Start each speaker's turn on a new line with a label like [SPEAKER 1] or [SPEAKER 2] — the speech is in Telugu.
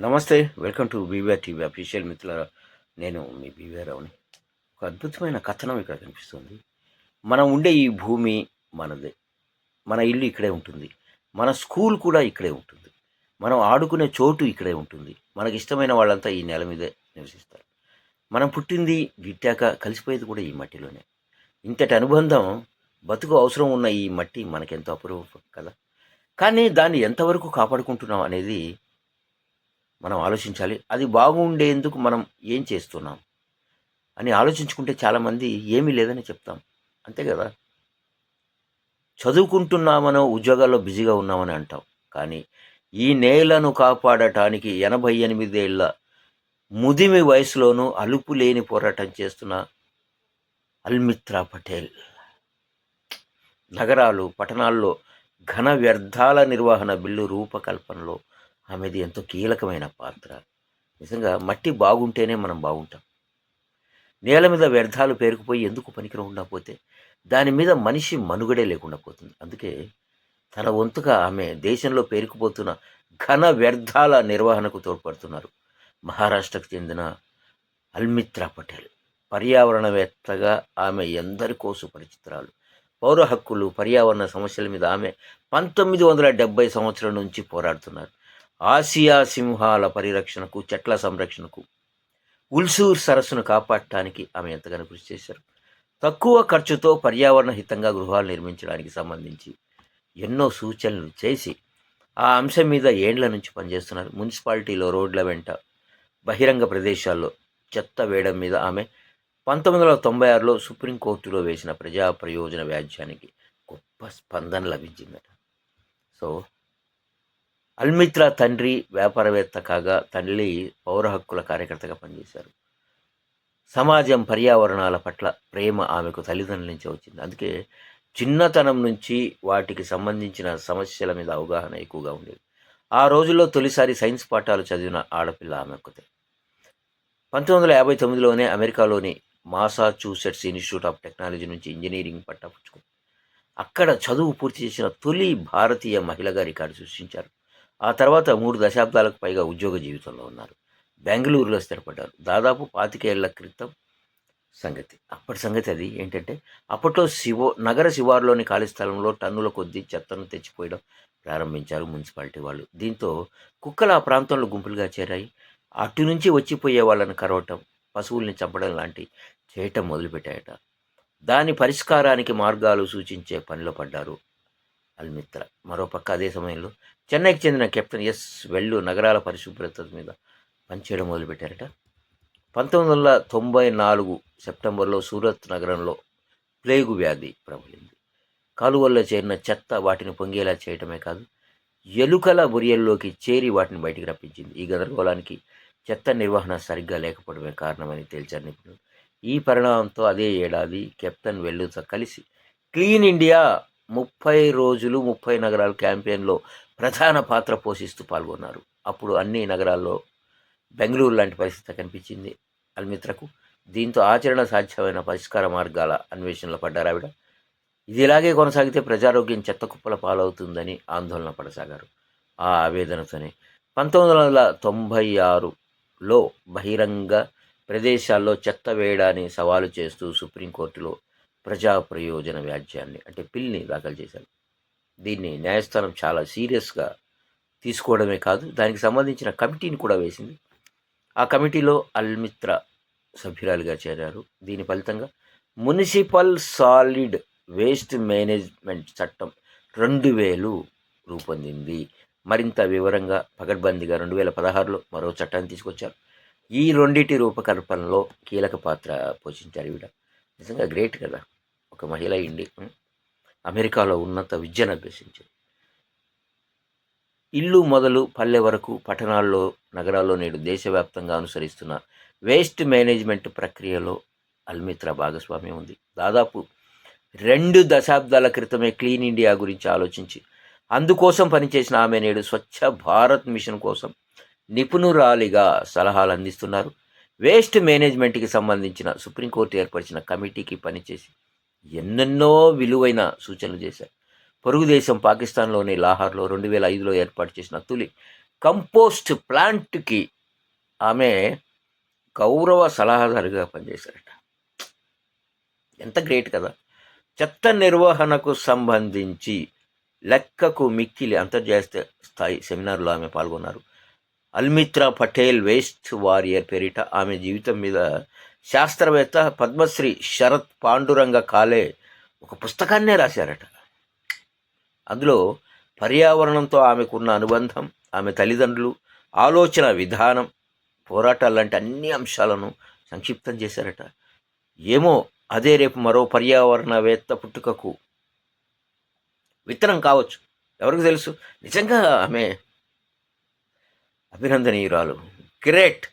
[SPEAKER 1] నమస్తే welcome to BVR TV official మిత్రులారా. నేను మీ బీవీఆర్ రావుని ఒక అద్భుతమైన కథనం ఇక్కడ కనిపిస్తుంది. మనం ఉండే ఈ భూమి మనదే. మన ఇల్లు ఇక్కడే ఉంటుంది. మన స్కూల్ కూడా ఇక్కడే ఉంటుంది. మనం ఆడుకునే చోటు ఇక్కడే ఉంటుంది. మనకి ఇష్టమైన వాళ్ళంతా ఈ నేల మీదే నివసిస్తారు. మనం పుట్టింది గిట్టాక కలిసిపోయేది కూడా ఈ మట్టిలోనే. ఇంతటి అనుబంధం బతుకు అవసరం ఉన్న ఈ మట్టి మనకెంతో అపూర్వం కదా? కానీ దాన్ని ఎంతవరకు కాపాడుకుంటున్నాం అనేది మనం ఆలోచించాలి. అది బాగుండేందుకు మనం ఏం చేస్తున్నాం? అని ఆలోచించుకుంటే చాలామంది ఏమీ లేదని చెప్తాం. అంతే కదా? చదువుకుంటున్నామనో ఉద్యోగాల్లో బిజీగా ఉన్నామని అంటాం. కానీ ఈ నేలను కాపాడటానికి ఎనభై ఎనిమిదేళ్ళ ముదిమి వయసులోనూ అలుపు లేని పోరాటం చేస్తున్న అల్మిత్రా పటేల్. నగరాలు పట్టణాల్లో ఘన వ్యర్థాల నిర్వహణ బిల్లు రూపకల్పనలో ఆమెది ఎంతో కీలకమైన పాత్ర. నిజంగా మట్టి బాగుంటేనే మనం బాగుంటాం. నేల మీద వ్యర్థాలు పేరుకుపోయి ఎందుకు పనికి ఉండకపోతే దాని మీద మనిషి మనుగడే లేకుండా పోతుంది. అందుకే తన వంతుగా ఆమె దేశంలో పేరుకుపోతున్న ఘన వ్యర్థాల నిర్వహణకు తోడ్పడుతున్నారు. మహారాష్ట్రకు చెందిన అల్మిత్రా పటేల్. పర్యావరణవేత్తగా ఆమె ఎందరికో సుపరిచితురాలు. పౌర హక్కులు పర్యావరణ సమస్యల మీద ఆమె పంతొమ్మిది వందల డెబ్బై సంవత్సరం నుంచి పోరాడుతున్నారు. ఆసియా సింహాల పరిరక్షణకు చెట్ల సంరక్షణకు ఉల్సూర్ సరస్సును కాపాడటానికి ఆమె ఎంతగానో కృషి చేశారు. తక్కువ ఖర్చుతో పర్యావరణ హితంగా గృహాలు నిర్మించడానికి సంబంధించి ఎన్నో సూచనలు చేసి ఆ అంశం మీద ఏండ్ల నుంచి పనిచేస్తున్నారు. మున్సిపాలిటీలో రోడ్ల వెంట బహిరంగ ప్రదేశాల్లో చెత్త వేయడం మీద ఆమె పంతొమ్మిది వందల తొంభై ఆరులో సుప్రీంకోర్టులో వేసిన ప్రజా ప్రయోజన వ్యాజ్యానికి గొప్ప స్పందన లభించిందట. సో అల్మిత్రా తండ్రి వ్యాపారవేత్త కాగా తల్లి పౌర హక్కుల కార్యకర్తగా పనిచేశారు. సమాజం పర్యావరణాల పట్ల ప్రేమ ఆమెకు తల్లిదండ్రుల నుంచి వచ్చింది. అందుకే చిన్నతనం నుంచి వాటికి సంబంధించిన సమస్యల మీద అవగాహన ఎక్కువగా ఉండేది. ఆ రోజుల్లో తొలిసారి సైన్స్ పాఠాలు చదివిన ఆడపిల్ల ఆమె ఒక్కతే. పంతొమ్మిది వందల యాభై తొమ్మిదిలోనే అమెరికాలోని మాసాచ్యూసెట్స్ ఇన్స్టిట్యూట్ ఆఫ్ టెక్నాలజీ నుంచి ఇంజనీరింగ్ పట్టా పుచ్చుకుంది అక్కడ చదువు పూర్తి చేసిన తొలి భారతీయ మహిళగా రికార్డు సృష్టించారు. ఆ తర్వాత మూడు దశాబ్దాలకు పైగా ఉద్యోగ జీవితంలో ఉన్నారు. బెంగళూరులో స్థిరపడ్డారు. దాదాపు పాతికేళ్ళ క్రితం సంగతి. అప్పటి సంగతి అది ఏంటంటే అప్పట్లో శివో నగర శివారులోని ఖాళీ స్థలంలో టన్నుల కొద్దీ చెత్తను తెచ్చిపోయడం ప్రారంభించారు మున్సిపాలిటీ వాళ్ళు. దీంతో కుక్కలు ఆ ప్రాంతంలో గుంపులుగా చేరాయి. అటు నుంచి వచ్చిపోయే వాళ్ళని కరవటం పశువుల్ని చంపడం లాంటి చేయటం మొదలుపెట్టాయట. దాని పరిష్కారానికి మార్గాలు సూచించే పనిలో పడ్డారు అల్మిత్ర మరోపక్క అదే సమయంలో చెన్నైకి చెందిన కెప్టెన్ ఎస్ వెళ్ళు నగరాల పరిశుభ్రత మీద పనిచేయడం మొదలుపెట్టారట. పంతొమ్మిది వందల తొంభై నాలుగు సెప్టెంబర్లో సూరత్ నగరంలో ప్లేగు వ్యాధి ప్రబలింది. కాలువల్లో చేరిన చెత్త వాటిని పొంగేలా చేయటమే కాదు ఎలుకల బురియల్లోకి చేరి వాటిని బయటికి రప్పించింది. ఈ గందరగోళానికి చెత్త నిర్వహణ సరిగ్గా లేకపోవడమే కారణమని తేల్చారు నిపుణులు. ఈ పరిణామంతో అదే ఏడాది కెప్టెన్ వెల్లుతో కలిసి క్లీన్ ఇండియా ముప్పై రోజులు ముప్పై నగరాలు క్యాంపెయిన్లో ప్రధాన పాత్ర పోషిస్తూ పాల్గొన్నారు. అప్పుడు అన్ని నగరాల్లో బెంగళూరు లాంటి పరిస్థితి కనిపించింది. అల్మిత్రకు దీంతో ఆచరణ సాధ్యమైన పరిష్కార మార్గాల అన్వేషణలో పడ్డారు ఆవిడ. ఇది ఇలాగే కొనసాగితే ప్రజారోగ్యం చెత్త కుప్పల పాలవుతుందని ఆందోళన పడసాగారు. ఆ ఆవేదనతోనే పంతొమ్మిది వందల తొంభై ఆరులో బహిరంగ ప్రదేశాల్లో చెత్త వేయడాన్ని సవాలు చేస్తూ సుప్రీంకోర్టులో ప్రజా ప్రయోజన వ్యాజ్యాన్ని అంటే పిల్ని దాఖలు చేశారు దీన్ని న్యాయస్థానం చాలా సీరియస్గా తీసుకోవడమే కాదు దానికి సంబంధించిన కమిటీని కూడా వేసింది. ఆ కమిటీలో అల్మిత్ర సభ్యురాలుగా చేరారు. దీని ఫలితంగా మున్సిపల్ సాలిడ్ వేస్ట్ మేనేజ్మెంట్ చట్టం రెండు వేలు రూపొందింది. మరింత వివరంగా పగడ్బందీగా రెండు వేల పదహారులో మరో చట్టాన్ని తీసుకొచ్చారు. ఈ రెండింటి రూపకల్పనలో కీలక పాత్ర పోషించారు ఈవిడ. నిజంగా గ్రేట్ కదా! ఒక మహిళ ఇండి అమెరికాలో ఉన్నత విద్యను అభ్యసించింది. ఇల్లు మొదలు పల్లె వరకు పట్టణాల్లో నగరాల్లో నేడు దేశవ్యాప్తంగా అనుసరిస్తున్న వేస్ట్ మేనేజ్మెంట్ ప్రక్రియలో అల్మిత్ర భాగస్వామ్యం ఉంది. దాదాపు రెండు దశాబ్దాల క్రితమే క్లీన్ ఇండియా గురించి ఆలోచించి అందుకోసం పనిచేసిన ఆమె నేడు స్వచ్ఛ భారత్ మిషన్ కోసం నిపుణురాలిగా సలహాలు అందిస్తున్నారు. వేస్ట్ మేనేజ్మెంట్కి సంబంధించిన సుప్రీంకోర్టు ఏర్పరిచిన కమిటీకి పనిచేసి ఎన్నెన్నో విలువైన సూచనలు చేశారు. పొరుగు దేశం పాకిస్తాన్లోని లాహార్లో రెండు వేల ఐదులో ఏర్పాటు చేసిన తొలి కంపోస్ట్ ప్లాంట్కి ఆమె గౌరవ సలహాదారుగా పనిచేశారట. ఎంత గ్రేట్ కదా! చెత్త నిర్వహణకు సంబంధించి లెక్కకు మిక్కిలి అంతర్జాతీయ స్థాయి సెమినార్లో ఆమె పాల్గొన్నారు. అల్మిత్రా పటేల్ వేస్ట్ వారియర్ పేరిట ఆమె జీవితం మీద శాస్త్రవేత్త పద్మశ్రీ శరత్ పాండురంగ కాలే ఒక పుస్తకాన్నే రాశారట. అందులో పర్యావరణంతో ఆమెకున్న అనుబంధం ఆమె తల్లిదండ్రులు ఆలోచన విధానం పోరాటాలు లాంటి అన్ని అంశాలను సంక్షిప్తం చేశారట. ఏమో అదే రేపు మరో పర్యావరణవేత్త పుట్టుకకు విత్తనం కావచ్చు. ఎవరికి తెలుసు? నిజంగా ఆమె అభినందనీయురాలు. గ్రేట్